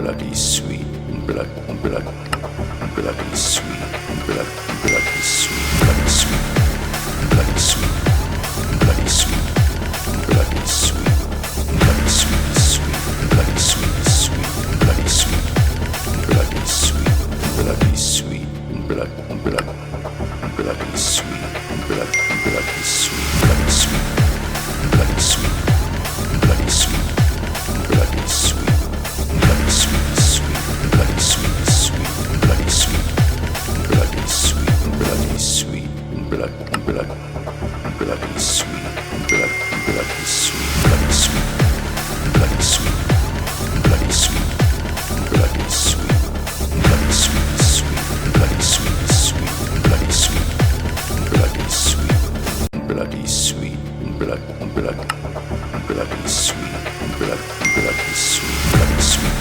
bloody sweet, blood, blood, bloody sweet, blood, sweet, blood, bloody sweet, bloody sweet, bloody sweet, bloody sweet, bloody sweet. Bloody sweet, sweet, bloody sweet, sweet, sweet, bloody sweet, bloody sweet, blood, blood, bloody sweet, bloody sweet, blood, blood, bloody sweet, blood, bloody sweet, bloody sweet,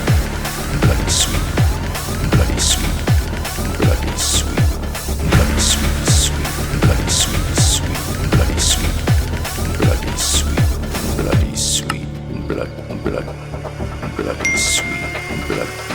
bloody sweet, bloody sweet, bloody sweet, bloody sweet, sweet, bloody sweet, sweet, bloody sweet, bloody sweet, bloody sweet, blood, blood, bloody sweet, blood, bloody